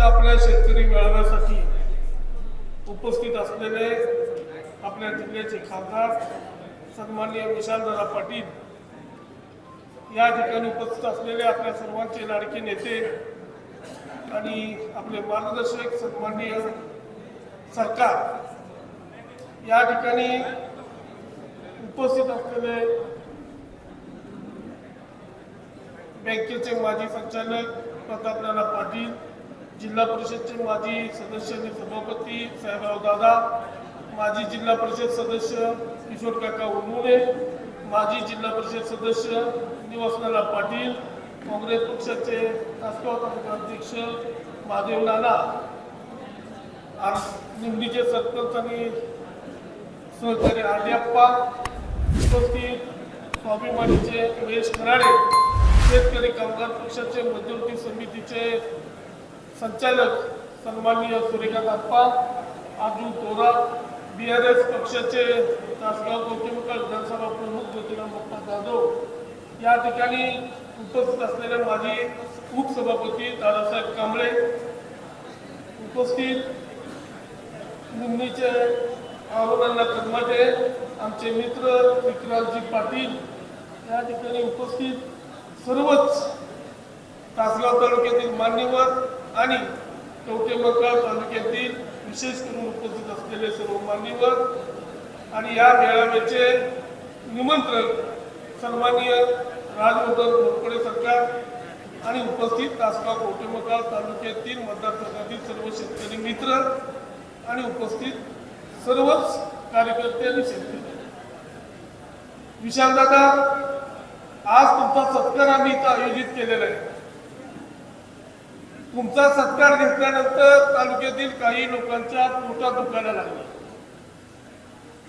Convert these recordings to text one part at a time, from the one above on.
आजच्या आपल्या शेतकरी मेळाव्यासाठी उपस्थित असलेले आपल्या जिल्ह्याचे खासदार सन्माननीय विशालदादा पाटील या ठिकाणी उपस्थित असलेले आपल्या सर्वांचे लाडके नेते आणि आपले मार्गदर्शक सन्माननीय सरकार या ठिकाणी उपस्थित असलेले बँकेचे माजी संचालक प्रतापनाना पाटील जिल्हा परिषदचे माजी सदस्य आणि सभापती साहेबराव दादा माजी जिल्हा परिषद सदस्य किशोर काका उन्मुळे माजी जिल्हा परिषद सदस्य निवासनाला पाटील काँग्रेस पक्षाचे तासगाव तालुका अध्यक्ष महादेव नाना. आणि निवडीचे सरपंच आणि सहकारी आर्यप्पा उपस्थित स्वाभिमानीचे महेश खराडे शेतकरी कामगार पक्षाचे मध्यवर्ती समितीचे संचालक सन्माननीय सुरेखा आप्पा अर्जुन तोरा बी आर एस पक्षाचे तासगाव गौतमिका विधानसभा प्रमुख ज्योतिराम बाप्पा जाधव या ठिकाणी उपस्थित असलेले माजी उपसभापती दादासाहेब कांबळे उपस्थित निमणीचे आरोग्यांना कर्माटे आमचे मित्र विक्रांतजी पाटील या ठिकाणी उपस्थित सर्वच तासगाव तालुक्यातील मान्यवर आणि कवटेमंकाळ तालुक्यातील विशेष करून उपस्थित असलेले सर्व मान्यवर आणि या मेळाव्याचे निमंत्रण सन्माननीय राजवर्धन मोकडे सरकार आणि उपस्थित तासगाव कवटेमंकाळ तालुक्यातील मतदारसंघातील सर्व शेतकरी मित्र आणि उपस्थित सर्वच कार्यकर्ते आणि शेतकरी. विशालदादा आज तुमचा सत्कार आम्ही इथं आयोजित केलेला आहे. तुमचा सत्कार घेतल्यानंतर तालुक्यातील काही लोकांच्या पोटात दुखायला लागले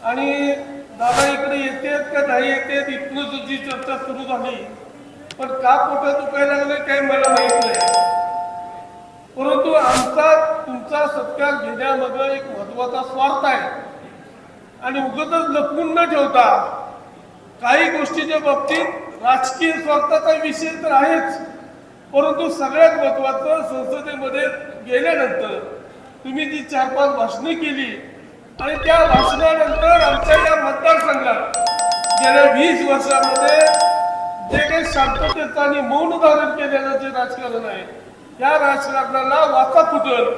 आणि दादा इकडे येतेत का नाही येतेत इथनं जी चर्चा सुरू झाली. पण का पोटात दुखायला लागले काही मला माहीत नाही. परंतु आमचा तुमचा सत्कार घेण्यामध्ये एक महत्त्वाचा स्वार्थ आहे. आणि उगतच लपवून न ठेवता काही गोष्टीच्या बाबतीत राजकीय स्वार्थाचा विषय तर आहेच. परंतु सगळ्यात महत्वाचं संसदेमध्ये गेल्यानंतर तुम्ही जी चार पाच भाषणे केली आणि त्या भाषणानंतर आमच्या या मतदारसंघात गेल्या वीस वर्षामध्ये जे काही शांततेचं आणि मौन धारण केलेलं जे राजकारण आहे या राजकारणाला वाचा फुटल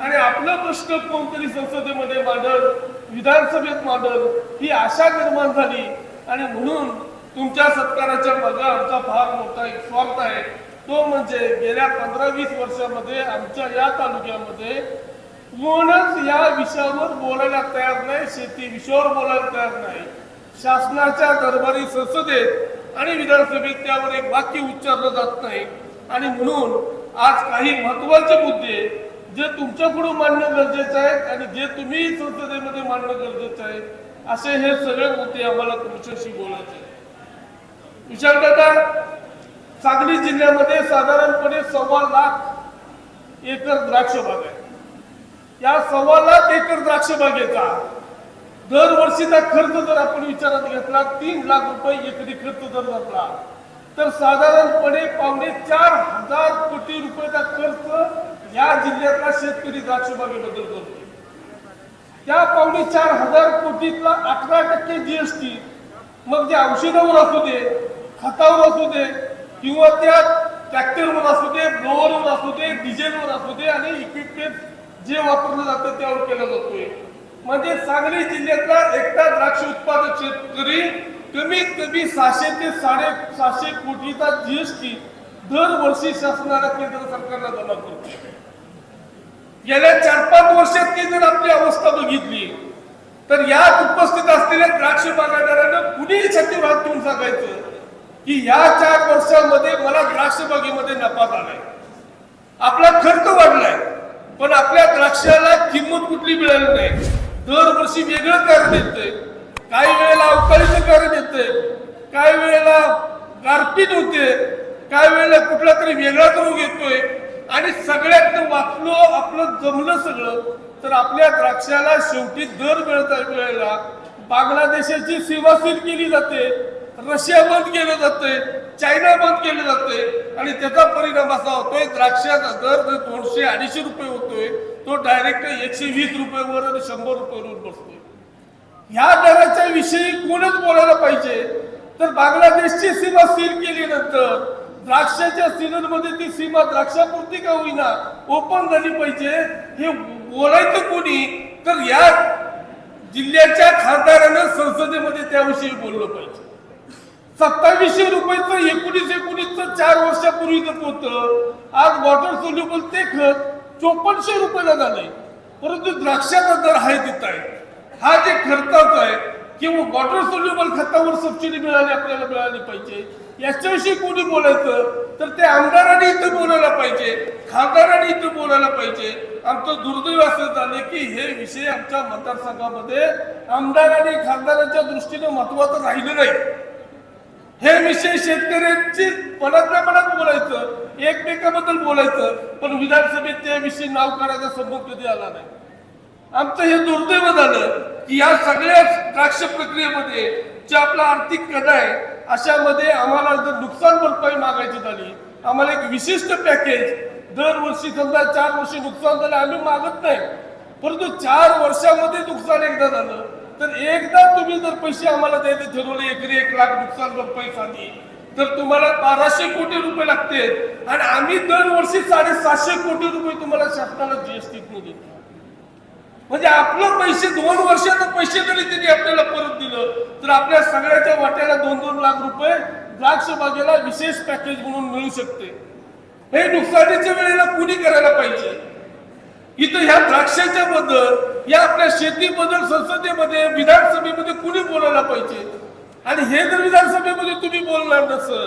आणि आपलं प्रश्न कोणतरी संसदेमध्ये मांडल विधानसभेत मांडल ही आशा निर्माण झाली. आणि म्हणून तुमच्या सत्काराच्या मागे आमचा फार मोठा एक स्वार्थ आहे. तो म्हणजे गेल्या पंधरा वीस वर्षामध्ये आमच्या या तालुक्यामध्ये कोणच या विषयावर बोलायला तयार नाही शेती विषयावर बोलायला तयार नाही. शासनाच्या दरबारी संसदेत आणि विधानसभेत त्यावर एक वाक्य उच्चारलं जात नाही. आणि म्हणून आज काही महत्त्वाचे मुद्दे जे तुमच्याकडून मांडणं गरजेचं आहे आणि जे तुम्ही संसदेमध्ये मांडणं गरजेचं आहे असे हे सगळे मुद्दे आम्हाला तुमच्याशी बोलायचे विशाल दादा सांगली जिल्ह्यामध्ये साधारणपणे सव्वा लाख एकर द्राक्ष बाग आहे. या सव्वा लाख एकर द्राक्ष बागेचा दरवर्षीचा खर्च जर आपण विचारात घेतला तीन लाख रुपये एकरी खर्च जर घातला तर साधारणपणे पावणे चार हजार कोटी रुपयाचा खर्च या जिल्ह्यातला शेतकरी द्राक्ष बागेबद्दल करतो त्या पावणे चार हजार कोटीतला अठरा टक्के जीएसटी मग जे औषधावर असू दे खतावर असू दे किंवा त्या ट्रॅक्टरवर असू दे ब्लोअरवर असू दे डिझेलवर असू दे आणि इक्विपमेंट जे वापरलं जातं त्यावर केला जातोय. म्हणजे सांगली जिल्ह्यातला एकटा द्राक्ष उत्पादक शेतकरी कमीत कमी सहाशे ते साडे सहाशे कोटीचा जीएसटी दरवर्षी शासनाला केंद्र सरकारला जमा करतो गेल्या चार पाच वर्षात जर आपली अवस्था बघितली तर यात उपस्थित असलेल्या द्राक्ष बागायतदारांना कुणीही छातीवर वाहतून सांगायचं? की या चार वर्षामध्ये मला द्राक्ष बागेमध्ये नफा झालाय. आपला खर्च वाढलाय पण आपल्या द्राक्षाला किंमत कुठली मिळाली नाही. दरवर्षी वेगळं कारण येतंय. काही वेळेला अवकाळीचं कारण येतंय. काही वेळेला गारपीट होते. काही वेळेला कुठला तरी वेगळाच रोग येतोय. आणि सगळ्यात वाचलो आपलं जमलं सगळं तर आपल्या द्राक्षाला शेवटी दर मिळता वेळेला बांगलादेशाची सेवा केली जाते. रशिया बंद केलं जातंय चायना बंद केलं जातंय आणि त्याचा परिणाम असा होतोय द्राक्षाचा दर जो दोनशे अडीचशे रुपये होतोय तो डायरेक्ट एकशे वीस रुपयावर आणि शंभर रुपयावर बसतोय. ह्या दराच्या विषयी कोणच बोलायला पाहिजे? तर बांगलादेशची सीमा सील केल्यानंतर द्राक्षाच्या सीझनमध्ये ती सीमा द्राक्षापुरती का होईना ओपन झाली पाहिजे हे बोलायचं कोणी? तर या जिल्ह्याच्या खासदारानं संसदेमध्ये त्याविषयी बोललं पाहिजे. सत्तावीसशे रुपयाचं एकोणीस एकोणीसचं चार वर्षापूर्वीच होतं आज वॉटर सोल्युबल ते खत चोपन्नशे रुपयाला झालंय. परंतु द्राक्षाचा दर आहे तिथं आहे. हा जे खर्चाचा आहे किंवा वॉटर सोल्युबल खतावर सबसिडी मिळाली आपल्याला मिळाली पाहिजे. याच्याविषयी कोणी बोलायचं? तर ते आमदारांनी इथं बोलायला पाहिजे. खासदारांनी इथं बोलायला पाहिजे. आमचं दुर्दैव असं झालं की हे विषय आमच्या मतदारसंघामध्ये आमदार आणि खासदारांच्या दृष्टीने महत्वाचं राहिलं नाही. हे विषय शेतकऱ्यांची मनातल्या मनात बोलायचं एकमेकाबद्दल बोलायचं पण विधानसभेत त्या विषयी नाव करायचा संबंध कधी आला नाही. आमचं हे दुर्दैव झालं की या सगळ्या द्राक्ष प्रक्रियेमध्ये जे आपला आर्थिक कदा आहे अशामध्ये आम्हाला जर नुकसान भरपाई मागायची झाली आम्हाला एक विशिष्ट पॅकेज दरवर्षी समजा चार वर्षी नुकसान झालं आम्ही मागत नाही. परंतु चार वर्षामध्ये नुकसान एकदा झालं. तर एकदा तुम्ही जर पैसे आम्हाला द्यायचे ठरवले एकरी एक लाख नुकसान भरपाई साठी तर तुम्हाला बाराशे कोटी रुपये लागतील आणि आम्ही दरवर्षी साडेसातशे कोटी रुपये तुम्हाला शासनाला जीएसटीतून देतो. म्हणजे आपलं पैसे दोन वर्षात पैसे जरी त्यांनी आपल्याला परत दिलं तर आपल्या सगळ्याच्या वाट्याला दोन दोन लाख रुपये द्राक्ष बागेला विशेष पॅकेज म्हणून मिळू शकते. हे नुकसानीच्या वेळेला कुणी करायला पाहिजे? इथं ह्या द्राक्षाच्या बद्दल या आपल्या शेतीबद्दल संसदेमध्ये विधानसभेमध्ये कुणी बोलायला पाहिजे? आणि हे जर विधानसभेमध्ये तुम्ही बोलणार नसल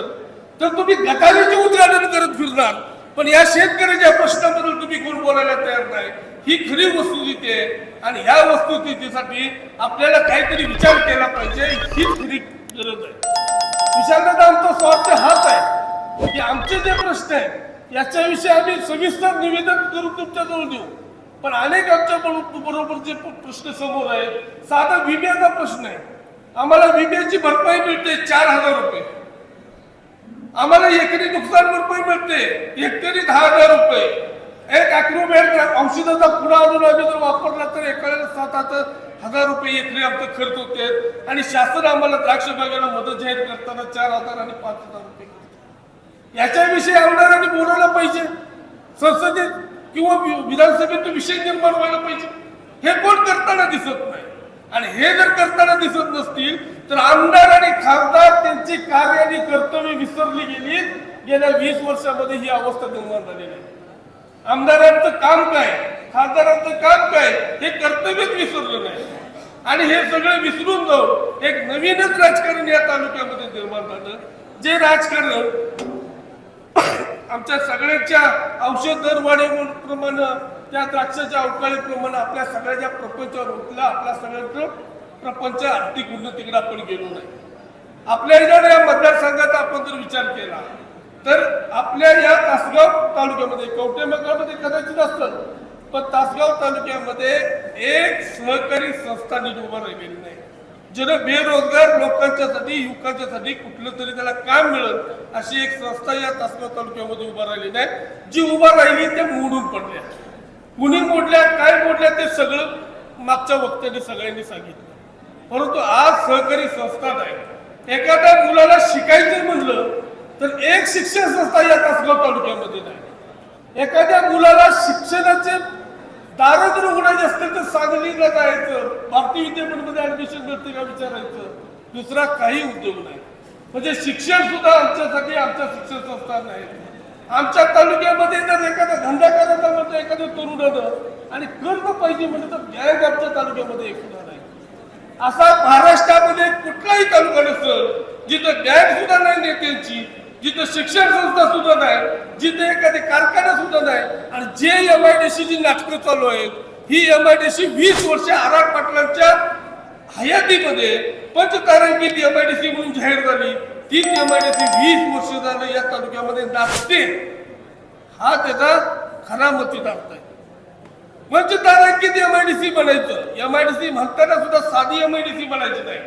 तर तुम्ही गटारीचे उद्घाटन करत फिरणार. पण या शेतकऱ्याच्या प्रश्नाबद्दल तुम्ही कोण बोलायला तयार नाही? ही खरी वस्तुस्थिती आहे. आणि ह्या वस्तुस्थितीसाठी आपल्याला काहीतरी विचार केला पाहिजे हीच खरी गरज आहे. विशालदादा आमचा स्वार्थ हाच आहे. की आमचे जे प्रश्न आहेत याच्याविषयी आम्ही सविस्तर निवेदन करून तुमच्या जवळ देऊ. पण अनेक आमच्या बरोबर जे प्रश्न समोर आहे साधा विम्याचा प्रश्न आहे. आम्हाला विम्याची भरपाई मिळते चार हजार रुपये. आम्हाला एकरी नुकसान भरपाई मिळते एकरी दहा हजार रुपये. एक अॅक्रोबॅट औषधाचा पुढा आणून आम्ही जर वापरला तर एकाला सात आता हजार रुपये एकरी आमचा खर्च होते. आणि शासन आम्हाला द्राक्ष बागेला मदत जाहीर करताना चार हजार आणि पाच हजार रुपये. याच्याविषयी आमदारांनी बोलायला पाहिजे. संसदेत किंवा विधानसभेत तो विषय निर्माण व्हायला पाहिजे. हे कोण करताना दिसत नाही. आणि हे जर करताना दिसत नसतील तर आमदार आणि खासदार त्यांची कार्य आणि कर्तव्य विसरली गेली. गेल्या वीस वर्षामध्ये ही अवस्था निर्माण झालेली आहे. आमदारांचं काम काय? खासदारांचं काम काय? हे कर्तव्यच विसरलं नाही. आणि हे सगळं विसरून जाऊन एक नवीनच राजकारण या तालुक्यामध्ये निर्माण झालं. जे राजकारण आमच्या सगळ्यांच्या औषध दरवाढीप्रमाणे त्या द्राक्षाच्या अवकाळीप्रमाणे आपल्या सगळ्याच्या प्रपंचावर उठला आपल्या सगळ्यांचं प्रपंच आर्थिक उन्नतीकडे आपण गेलो नाही. आपल्या जर या मतदारसंघाचा आपण जर विचार केला तर आपल्या या तासगाव तालुक्यामध्ये कवटेमगावमध्ये कदाचित असतं पण तासगाव तालुक्यामध्ये एक सहकारी संस्था निर्माण राहिलेली नाही. ज्यानं बेरोजगार लोकांच्यासाठी युवकांच्यासाठी कुठलं तरी त्याला काम मिळत अशी एक संस्था या तासगाव तालुक्यामध्ये उभा राहिली नाही जी उभा राहिली ते मोडून पडल्या. कुणी मोडल्या काय मोडल्या ते सगळं मागच्या वक्त्याने सगळ्यांनी सांगितलं. परंतु आज सहकारी संस्था नाही. एखाद्या मुलाला शिकायचं म्हणलं तर एक शिक्षण संस्था या तासगाव तालुक्यामध्ये नाही. एखाद्या मुलाला शिक्षणाचे दारिद्र्य जर उघडायचे असतील तर सांगलीला जायचं. भारतीय विद्यापीठमध्ये ऍडमिशन मिळते का विचारायचं? दुसरा काही उद्योग नाही. म्हणजे शिक्षण सुद्धा आमच्यासाठी आमच्या शिक्षण संस्था नाही. आमच्या तालुक्यामध्ये जर एखादा धंदा करायचा म्हणजे एखाद्या तरुणानं आणि कर्ज पाहिजे म्हणजे तर बँक आमच्या तालुक्यामध्ये एकूण नाही. असा महाराष्ट्रामध्ये कुठलाही तालुका नसेल जिथं बँक सुद्धा नाही नेत्यांची जिथं शिक्षण संस्था सुद्धा नाही जिथे एखादी कारखाना सुद्धा नाही आणि जे एम आय डी सी जी नाटकं चालू आहेत ही एम आय डी सी वीस वर्ष आराड पाटलांच्या हयातीमध्ये पंचतारांकित एम आय डी सी म्हणून जाहीर झाली. तीच एम आय डी सी वीस वर्ष झालं या तालुक्यामध्ये नाचते. हा त्याचा खरा मतीदार्थ आहे. पंचतारांकित एम आय डी सी बनायचं? एम आय डी सी म्हणताना सुद्धा साधी एम आय डी सी म्हणायची नाही.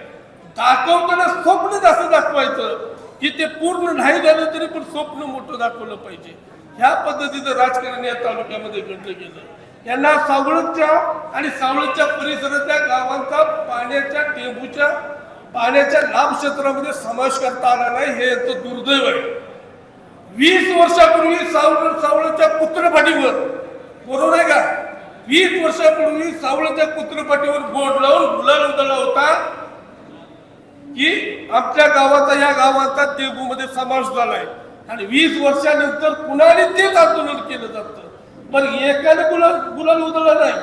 दाखवताना स्वप्न असं दाखवायचं. की ते पूर्ण नाही झालं तरी पण स्वप्न मोठं दाखवलं पाहिजे. ह्या पद्धतीचं राजकारण या तालुक्यामध्ये घडलं गेलं. यांना सावळतच्या आणि सावळच्या परिसरातल्या गावांचा पाण्याच्या टेंबूच्या पाण्याच्या लाभ क्षेत्रामध्ये समावेश करता आला नाही हे यांचं दुर्दैव आहे. वीस वर्षापूर्वी सावळ सावळच्या पुत्रपाटीवर बरोबर आहे का? वीस वर्षापूर्वी सावळच्या पुत्रपाटीवर बोर्ड लावून गुलाल उधळला होता. की आपल्या गावाचा या गावाचा देगूमध्ये समावेश झालाय. आणि वीस वर्षानंतर पुन्हा तेच आंदोलन केलं जातं? पण एकाने गुलाल गुलाल उधळला नाही.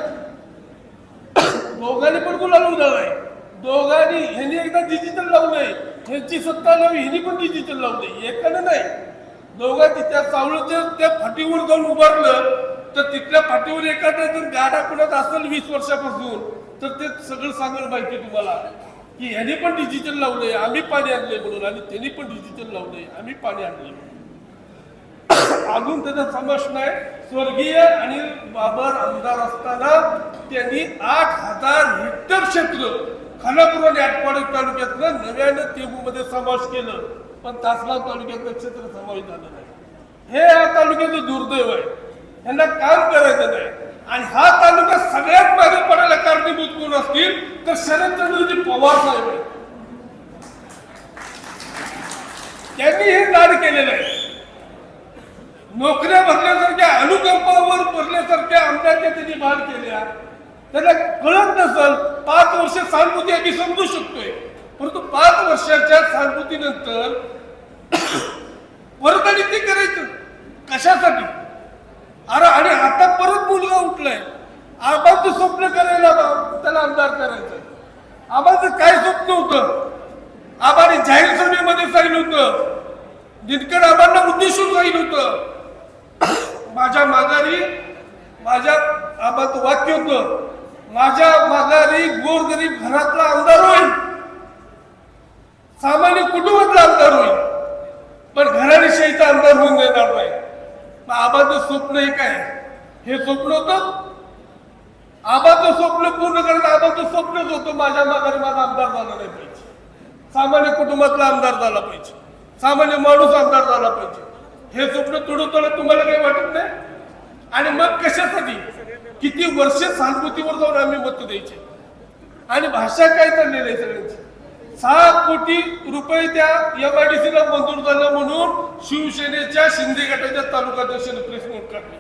दोघांनी पण गुलाल उधळलाय. दोघांनी ह्यांनी एकदा डिजिटल लावलंय ह्यांची सत्ता लावली ह्यांनी पण डिजिटल लावलंय एकानं नाही. दोघांनी त्या सावळच्या त्या फाटीवर जाऊन उभारलं तर तिथल्या फाटीवर एखाद्या जर गाडा कुणात असेल वीस वर्षापासून तर ते सगळं सांगायला माहिती तुम्हाला. की ह्याने पण डिजिटल लावलंय आम्ही पाणी आणलंय म्हणून आणि त्यांनी पण डिजिटल लावलंय आम्ही पाणी आणलंय म्हणून. अजून त्याचा समावेश नाही स्वर्गीय आणि बाबर आमदार असताना त्यांनी आठ हजार हेक्टर क्षेत्र खानापूर आणि आटपाडी तालुक्यातलं नव्यानं तेबूमध्ये समावेश केलं. पण तासगाव तालुक्यातलं क्षेत्र समावेश झालं नाही. हे या तालुक्याचं दुर्दैव आहे. यांना काम करायचं नाही. आणि हा तालुका सगळ्यात मागे पडायला कारणीभूत कोण असतील? तर शरदचंद्रजी पवार साहेब आहेत. त्यांनी हे दाड केलेलं आहे. नोकऱ्या भरल्यासारख्या अनुकंपावर भरल्यासारख्या आमदारच्या त्यांनी भाग केल्या. त्याला कळत नसल पाच वर्ष सहानुभूती आम्ही समजू शकतोय. परंतु पाच वर्षाच्या सहानुभूतीनंतर परत आणि ते करायचं. कशासाठी? अरे आणि आता परत मुलगा उठलाय. आबाचं स्वप्न करायला त्याला आमदार करायचं. आबाचं काय स्वप्न होतं? आबाने जाहीर सभेमध्ये सांगितलं होतं. दिनकर आबांना उद्देशून सांगितलं होतं. माझ्या माघारी माझ्या आबाचं वाक्य होतं माझ्या माघारी गोरगरीब घरातला आमदार होईल. सामान्य कुटुंबातला आमदार होईल. पण घराणेशाहीचा आमदार होऊन देणार नाही. आबाचं स्वप्न हे काय? हे स्वप्न होतं आबाचं स्वप्न पूर्ण करत आबाचं स्वप्नच होतं माझ्या माघारी माझा आमदार झाला नाही पाहिजे. सामान्य कुटुंबातला आमदार झाला पाहिजे. सामान्य माणूस आमदार झाला पाहिजे. हे स्वप्न तुडवताना तुम्हाला काही वाटत नाही? आणि मग कशासाठी? किती वर्ष सहानुभूतीवर जाऊन आम्ही मत द्यायचे? आणि भाषा काय चाललेली आहे सगळ्यांची? सहा कोटी रुपये त्या एम आय डी सीला मंजूर झालं म्हणून शिवसेनेच्या शिंदे गटाच्या तालुकाध्यक्षाने प्रेस नोट काढली.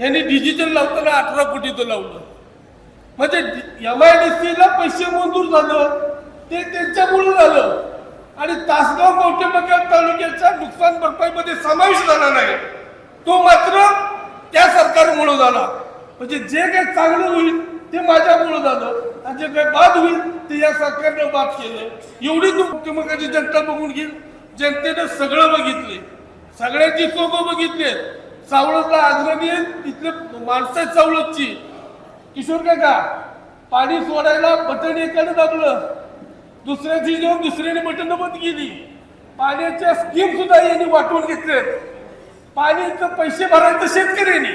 यांनी डिजिटल लावताना अठरा कोटीचं लावलं. म्हणजे एम आय डी सीला पैसे मंजूर झालं ते त्यांच्यामुळे झालं. आणि तासगाव कवटेमंगल तालुक्याच्या नुकसान भरपाईमध्ये समावेश झाला नाही. तो मात्र त्या सरकारमुळे झाला. म्हणजे जे काही चांगलं होईल ते माझ्यामुळे झालं. आणि जे काही बाद होईल ते या सरकारनं बाद केलं. एवढी मुख्यमंत्र्याची जनता बघून घेईल जनतेनं सगळं बघितले. सगळ्यांची सोबत बघितले सावळतला अग्रणी तिथले माणसं आहेत चावळतची. किशोर काका पाणी सोडायला बटन एकाने दाबलं. दुसऱ्याची दिवशी दुसऱ्याने बटन बंद केली. पाण्याच्या स्कीम सुद्धा यांनी वाटून घेतले पाणीचं पैसे भरायचं शेतकऱ्यांनी.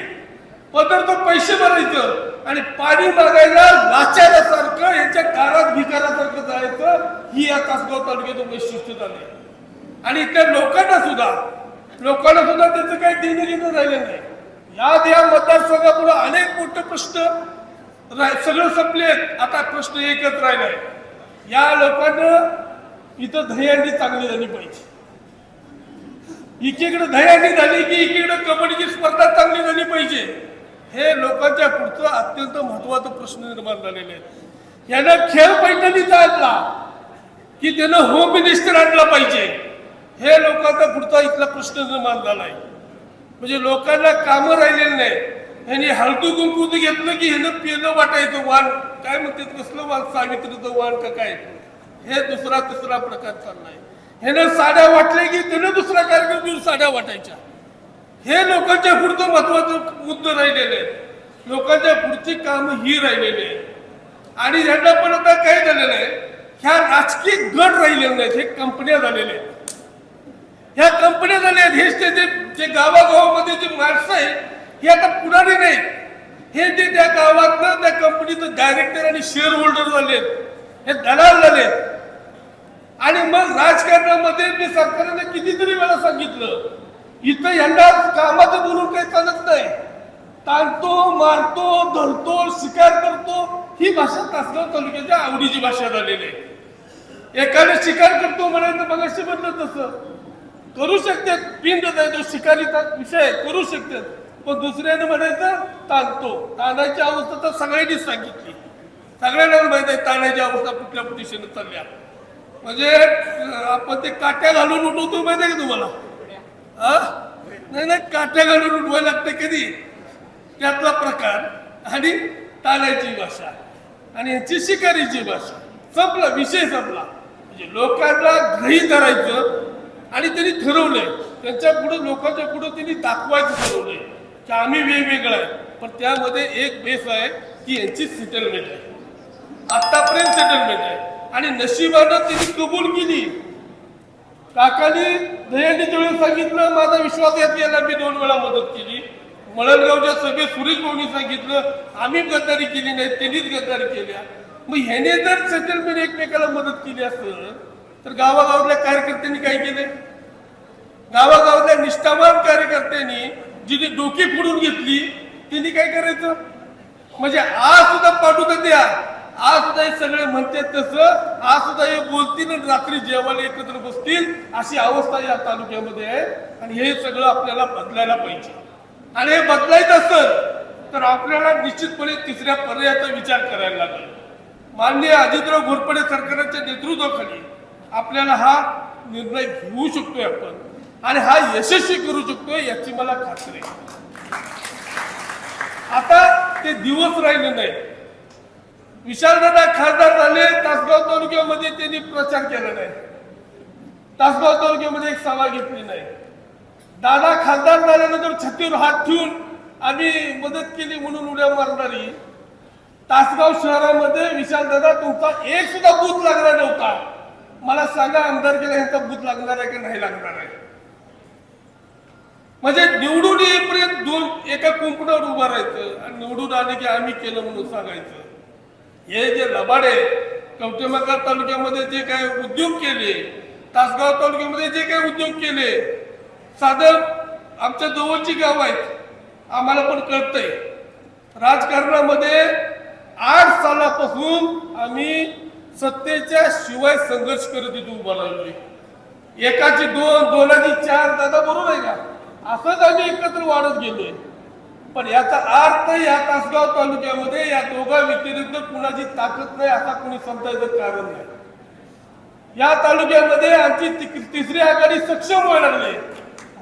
पदरच पैसे भरायचं आणि पाणी बघायला लाचारासारखं याच्या कारात भिकारासारखं जायचं ही या तासगाव तालुक्यात वैशिष्ट्य झाली आणि त्या लोकांना सुद्धा लोकांना सुद्धा त्याचं काही देणं घेणं राहिलं नाही. या या मतदारसंघापुढे अनेक मोठे प्रश्न सगळं संपले. आता प्रश्न एकच राहिलाय या लोकांना इथं दहीहंडी चांगली झाली पाहिजे. एकीकडे दहीहंडी झाली की एकीकडे कबड्डीची स्पर्धा चांगली झाली पाहिजे. हे लोकांच्या पुढचं अत्यंत महत्त्वाचा प्रश्न निर्माण झालेले आहेत. यानं खेळ पैठणीचा आणला की त्यानं होम मिनिस्टर आणला पाहिजे. हे लोकांचा पुढचा इथला प्रश्न निर्माण आहे म्हणजे लोकांना कामं राहिलेली नाही ह्यांनी हलतू कुंकू घेतलं की ह्यानं पिणं वाटायचं वाण. काय म्हणते कसलं वाण? सावित्रीचं वाण का काय? हे दुसरा तिसरा प्रकार चाललाय. ह्यानं साड्या वाटल्या की त्यानं दुसरा कार्यक्रम घेऊन साड्या वाटायच्या. हे लोकांच्या पुढचं महत्वाचं मुद्दे राहिलेले आहेत. लोकांच्या पुढची कामं ही राहिलेली आहेत. आणि ह्यांना पण आता काय झालेलं आहे? ह्या राजकीय गट राहिलेले नाहीत. हे कंपन्या झालेल्या आहेत. ह्या कंपन्या झाल्या आहेत हेच ते जे जे गावागावामध्ये जे माणसं आहेत हे आता पुढारी नाहीत. हे जे त्या गावातनं त्या कंपनीचं डायरेक्टर आणि शेअर होल्डर झाले हे दलाल झाले आणि मग राजकारणामध्ये मी सरकारने कितीतरी वेळा सांगितलं इथं यांना कामाचं बोलून काही चालत नाही. ताणतो मारतो धरतो शिकार करतो ही भाषा तासगाव तालुक्याच्या आवडीची भाषा झालेली आहे. एखादं शिकार करतो म्हणायचं मग असे म्हणलं तसं. करू शकतात पिंड आहे तो शिकारीचा विषय आहे, करू शकतात पण दुसऱ्याने म्हणायचं ताणतो. ताणाची अवस्था तर सगळ्यांनीच सांगितली. सगळ्यांना माहीत आहे ताणाची अवस्था कुठल्या दिशेने चालल्या म्हणजे आपण ते काट्या घालून उठवतो माहिती आहे का तुम्हाला? हा? नाही नाही काट्या घालून उठवायला लागते कधी? त्यातला प्रकार आणि ताण्याची भाषा. आणि यांची शिकारीची भाषा. संपला विषय संपला. म्हणजे लोकांना ग्रही धरायचं आणि त्यांनी ठरवलंय. त्यांच्या पुढे लोकांच्या पुढे त्यांनी दाखवायचं ठरवलंय की आम्ही वेगवेगळं आहे. पण त्यामध्ये एक बेस आहे की यांची सेटलमेंट आहे. आतापर्यंत सेटलमेंट आहे. आणि नशिबानं त्यांनी कबूल केली. काकानी दयानी वेळेस सांगितलं माझा विश्वास यात गेला मी दोन वेळा मदत केली. मळणगावच्या सभेत सुरेश भाऊनी सांगितलं आम्ही गद्दारी केली नाही त्यांनीच गद्दारी केल्या. मग ह्याने जर सेटलमेंट एकमेकाला मदत केली असं तर गावागावातल्या कार्यकर्त्यांनी काय केले गावागावातल्या निष्ठावान कार्यकर्त्यांनी जिने डोकी फोडून घेतली तिने काय करायचं? म्हणजे आज सुद्धा पाठवून द्या आज सुद्धा हे सगळे म्हणतात तसं. आज सुद्धा हे बोलतील आणि रात्री जेवायला एकत्र बसतील. अशी अवस्था या तालुक्यामध्ये आहे. आणि हे सगळं आपल्याला बदलायला पाहिजे. आणि हे बदलायचं असेल तर आपल्याला निश्चितपणे तिसऱ्या पर्यायाचा विचार करायला लागेल. माननीय अजितराव घोरपडे सरकारच्या नेतृत्वाखाली आपल्याला हा निर्णय घेऊ शकतोय आपण आणि हा यशस्वी करू शकतोय याची मला खात्री आहे. आता ते दिवस राहिले नाही विशालदादा खासदार झाले तासगाव तालुक्यामध्ये त्यांनी प्रचार केला नाही. तासगाव तालुक्यामध्ये एक सभा घेतली नाही. दादा खासदार झाल्यानंतर छत्तीवर हात ठेवून आम्ही मदत केली म्हणून उड्या मारणारी. तासगाव शहरामध्ये विशालदादा तुमचा एक सुद्धा बूथ लागला नव्हता. मला सांगा आमदार केला यांचा बूथ लागणार आहे की नाही लागणार आहे? म्हणजे निवडून येईपर्यंत दोन एका कुंपणावर उभं राहायचं आणि निवडून आले की आम्ही केलं म्हणून सांगायचं. हे जे लबाडे कवटेमका तालुक्यामध्ये जे काय उद्योग केले तासगाव तालुक्यामध्ये जे काय उद्योग केले साधं आमच्या जवळची गाव आहेत आम्हाला पण कळतंय. राजकारणामध्ये आठ सालापासून आम्ही सत्तेच्या शिवाय संघर्ष करत इथे उभा राहिलोय. एकाची दोन दोनाची चार दादा बरोबर आहे का? असंच आम्ही एकत्र वाढत गेलोय. पण याचा अर्थ या तासगाव तालुक्यामध्ये या दोघा व्यतिरिक्त कुणाची ताकद नाही असा कुणी समजायचं कारण नाही. या तालुक्यामध्ये आमची तिसरी आघाडी सक्षम व्हायला लागली.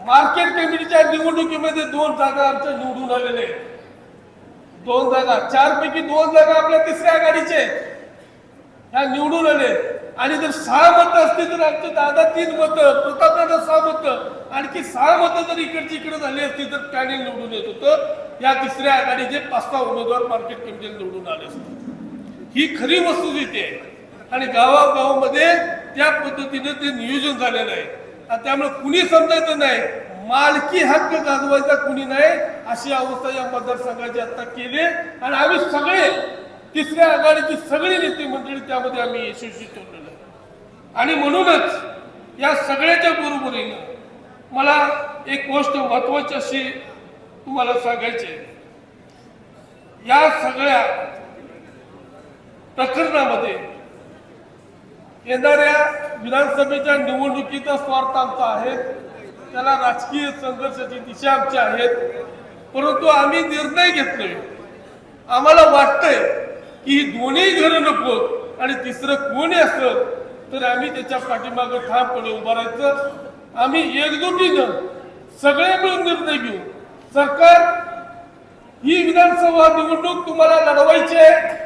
मार्केट कमिटीच्या निवडणुकीमध्ये दोन जागा आमच्या निवडून आलेले आहेत. दोन जागा चार पैकी दोन जागा आपल्या तिसऱ्या आघाडीचे आहेत. ह्या निवडून आले. आणि जर सहा मतं असतील तर आमचे दादा तीन मतं प्रताप दादा सहा मतं. आणखी सहा मतं जर इकडची इकडे झाली असती तर पॅनेल निवडून येत होतं. या तिसऱ्या आघाडीचे पाच सहा उमेदवार मार्केट कमिटीला निवडून आले असते. ही खरी वस्तुस्थिती आहे. आणि गावागावामध्ये त्या पद्धतीने ते नियोजन झालेलं आहे. आणि त्यामुळे कुणी समजायचं नाही मालकी हक्क गाजवायचा कुणी नाही अशी अवस्था या मतदारसंघाची आता केली आणि आम्ही सगळे तिसऱ्या आघाडीची सगळी नेते मंडळी त्यामध्ये आम्ही यशस्वी ठरलेलो आणि म्हणूनच या सगळ्याच्या बरोबरीनं मला एक गोष्ट महत्वाची अशी तुम्हाला सांगायची आहे. या सगळ्या प्रकरणामध्ये येणाऱ्या विधानसभेच्या निवडणुकीचा स्वार्थ आमचा आहे. त्याला राजकीय संघर्षाची दिशा आमची आहेत परंतु आम्ही निर्णय घेतले आम्हाला वाटतंय की ही दोन्ही घरं नकोत आणि तिसरं कोणी असलं तर आम्ही त्याच्या पाठीमागं ठामपणे उभं राहायचं. आम्ही एकजुटीनं सगळे मिळून निर्णय घेऊ. सरकार ही विधानसभा निवडणूक तुम्हाला लढवायची आहे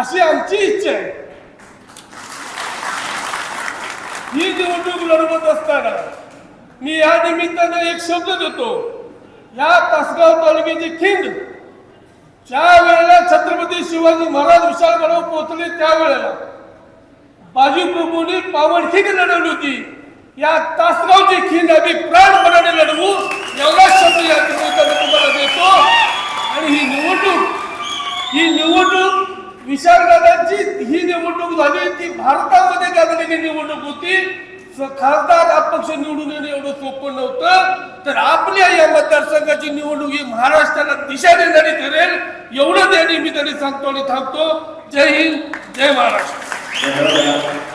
अशी आमची इच्छा आहे. ही निवडणूक लढवत असताना मी या निमित्तानं एक शब्द देतो. या तासगाव तालुक्याची खिंड ज्या वेळेला छत्रपती शिवाजी महाराज विशाळगडावर पोहोचले त्यावेळेला बाजीप्रभूंनी पावनखिंड लढवली होती. या तासगावची खिंड आम्ही प्राणपणाने लढवू एवढा शब्द या निमित्ताने तुम्हाला देतो. आणि ही निवडणूक ही निवडणूक विशालदादांची ही निवडणूक झाली ती भारतामध्ये लागलेली निवडणूक होती खासदार अपक्ष निवडून येणं एवढं सोपं नव्हतं. तर आपल्या या मतदारसंघाची निवडणूक ही महाराष्ट्राला दिशा देणारी ठरेल एवढं त्या निमित्ताने सांगतो आणि थांबतो. जय हिंद जय महाराष्ट्र.